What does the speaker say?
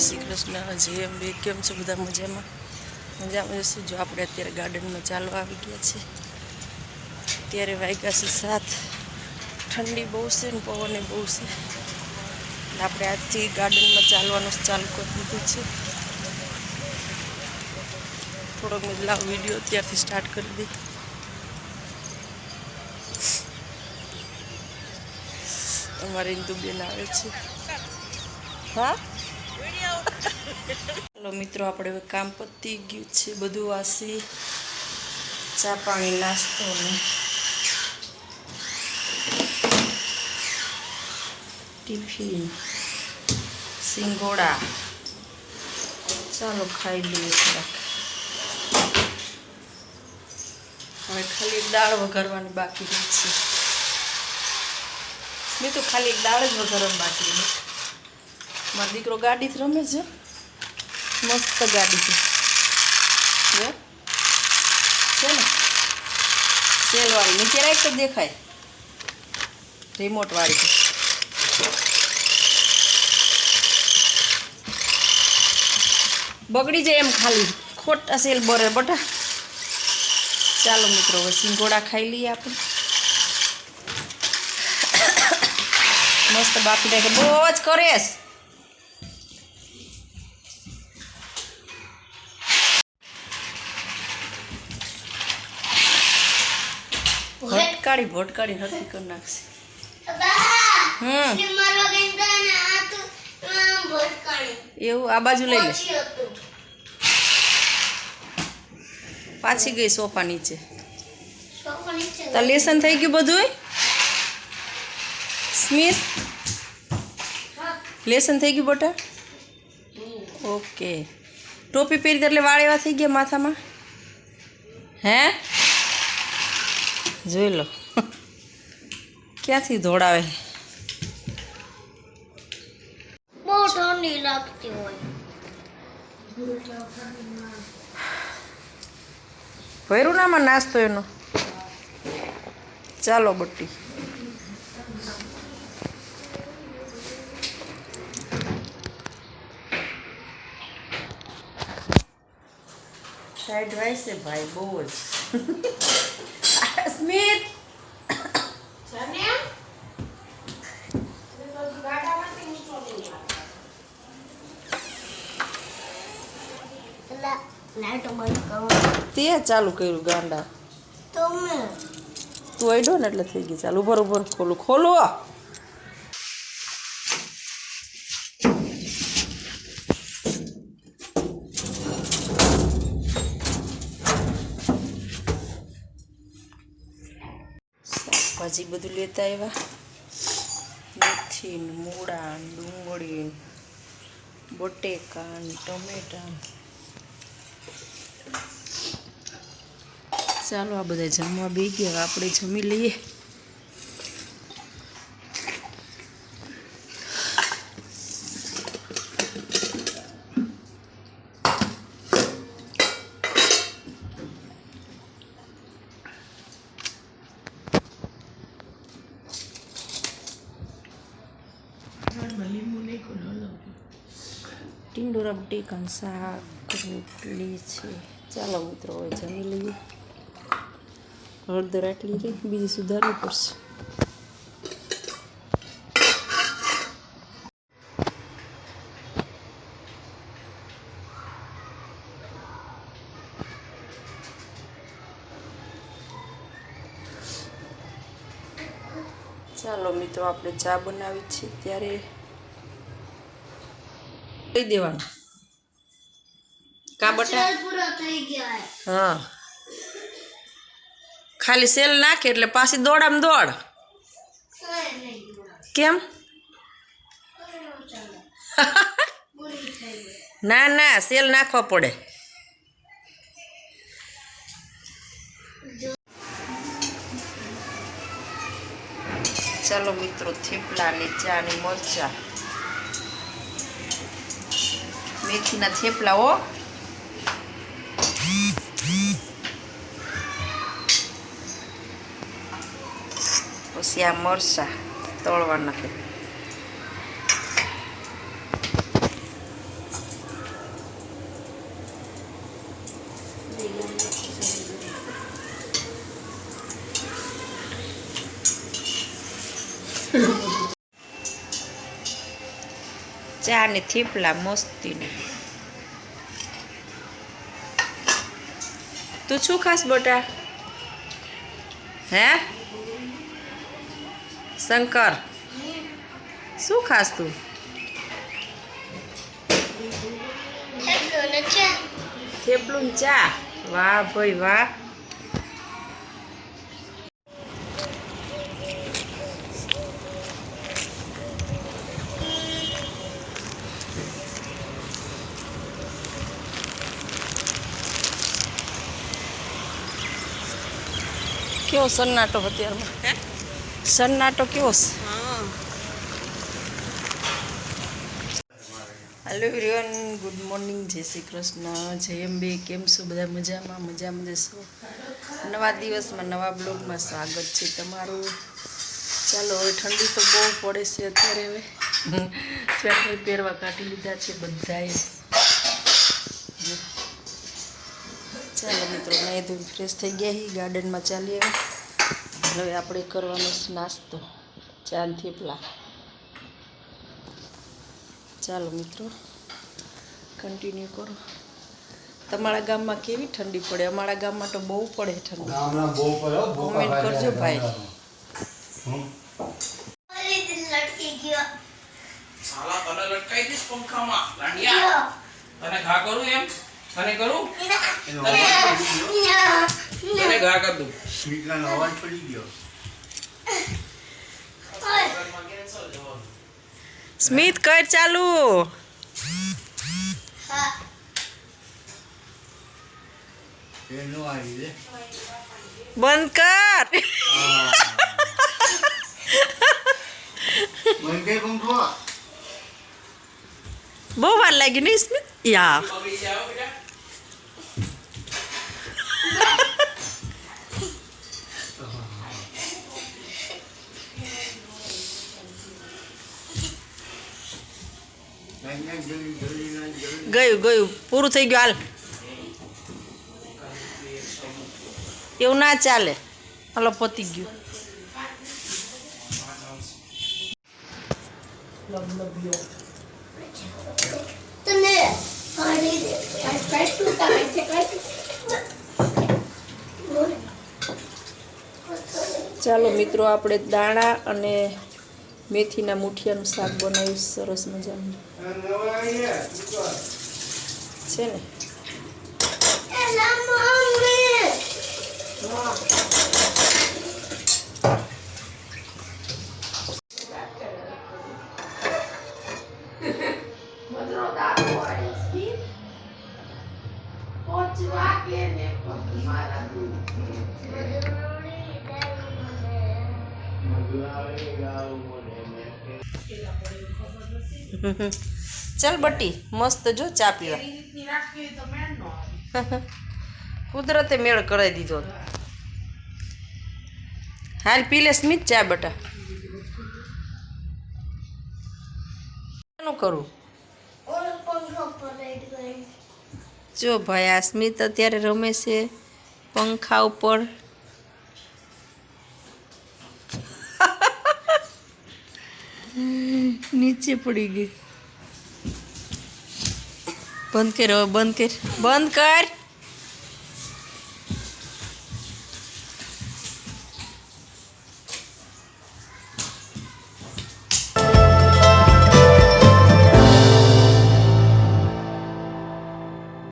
શ્રી કૃષ્ણ જય અંબે કેમ છો? બધા મજામાં? મજામાં જશું જો આપણે અત્યારે ગાર્ડનમાં ચાલવા આવી ગયા છે અત્યારે વાગ્યા સાત. ઠંડી બહુ છે ને, પવન બહુ છે. આપણે આજથી ગાર્ડનમાં ચાલવાનું ચાલુ કરી દીધું છે. થોડોક મેં લાવ વીડિયો અત્યારથી સ્ટાર્ટ કરી દીધો અમારે ઇન્દુબેન આવે છે. હા? ચાલો મિત્રો, આપણે કામ પતી ગયું છે બધું વાસી. ચા પાણી, નાસ્તો ટિફિન, સિંગોડા. ચાલો ખાઈ લઈએ થોડાક. હવે ખાલી દાળ વઘારવાની બાકી રહી છે. મેં તો ખાલી દાળ જ વઘારવાની બાકી રહી મારો દીકરો ગાડી રમે છે. મસ્ત ગાડી છે. જો છે ને? સેલવાળી. નીચે રાખ તો દેખાય. રિમોટ વાળી છે. બગડી જાય એમ ખાલી. ખોટા સેલ બરે બટા. ચાલો મિત્રો, હવે સિંગોડા ખાઈ લઈએ આપણે. મસ્ત બાપી નાખે. બહુ જ કરેશ ભટકાળી ભટકાળી નક્કી કરી નાખશે. હમ. એવું આ બાજુ લઈ લે પાછી ગઈ સોફા નીચે. તો લેસન થઈ ગયું બધું સ્મિત? લેસન થઈ ગયું બટા ઓકે. ટોપી પહેરી એટલે વાળ એવા થઈ ગયા માથામાં? હે? જોઈ લો. ક્યાંથી દોડાવે બહુ ઠંડી લાગતી હોય. ભૈરુનામાં નાસ્તો એનો? ચાલો બટ્ટી. સાઈડ છે ભાઈ બહુ જ. સ્મિત. લાઈટો તે ચાલુ કર્યું ગાંડા. તું અડ્યો ને એટલે થઈ ગઈ ચાલ ઉભર ઉભર ખોલું, ખોલો. શાકભાજી બધું લેતા આવ્યા મેથી મૂળા ડુંગળી બટેકા ટમેટા ચાલો આ બધા જમવા બે ગયા. આપણે જમી લઈએ. ટીંડોરા બટેકાનું શાક, રોટલી છે. ચાલો મિત્રો જમી લઈએ. હળદર આટલી રહી બીજી સુધારવી પડશે ચાલો મિત્રો આપણે ચા બનાવી છે ત્યારે કહી દેવાનું કા બટા પૂરો થઈ ગયા હા ખાલી સેલ નાખે એટલે પાછી દોડામ દોડ. કેમ? ના ના, સેલ નાખવા પડે. ચાલો મિત્રો થેપલા ને ચા ને મરચા. મેથીના થેપલા પછી આ મરચાં તળવા નાખે. ચા ને થેપલા મસ્તીનું. તું શું ખાસ બોટા? હે? શંકર. શું ખાસ તું? થેપલું ચા. વાહ ભાઈ વાહ. કેવો સન્નાટો અત્યારમાં? સન્નાટો કેવો છે? હેલો એવરીવન ગુડ મોર્નિંગ જય શ્રી કૃષ્ણ, જય અંબે, કેમ છો બધા મજામાં? મજામાં જશો નવા દિવસમાં, નવા બ્લોગમાં સ્વાગત છે તમારું. ચાલો હવે ઠંડી તો બહુ પડે છે અત્યારે હવે. સ્વેટર પહેરવા કાઢી લીધા છે બધાએ. ચાલો મિત્રો નહીં તો ફ્રેશ થઈ ગયા ગાર્ડનમાં ચાલીએ હવે આપણે કરવાનો નાસ્તો. ચા ને થેપલા. ચાલો મિત્રો કન્ટિન્યુ કરો. તમારા ગામમાં કેવી ઠંડી પડે? અમારા ગામમાં તો બહુ પડે ઠંડી. ખાઈ કરજો ભાઈ. હમ. લટકી ગયો સાલા તને લટકાઈ દઈશ પંખામાં. લાંડિયા. તને ઘા કરું એમ? તને કરું? તને ઘા કર દઉં. સ્પીકરનો અવાજ પડી ગયો. સ્મિત કર ચાલુ. નો બંધ કર. બહુ વાર લાગી નહીં સ્મિત? યા. ગયું ગયું. પૂરું થઈ ગયું હાલ. એવું ના ચાલે. હલો પતી ગયું. ચાલો મિત્રો આપણે દાણા અને મેથીના મુઠિયાનું શાક બનાવ્યું સરસ મજાનું. છે ને? ચાલ બટી મસ્ત જો ચા પીવા. કુદરતે મેળ કરાવી દીધો હાલ પી લે સ્મિત ચા બટા. શું કરું? જો ભાઈ આ સ્મિત અત્યારે રમે છે પંખા ઉપર. નીચે પડી ગઈ. બંધ કર બંધ કર. બંધ કર.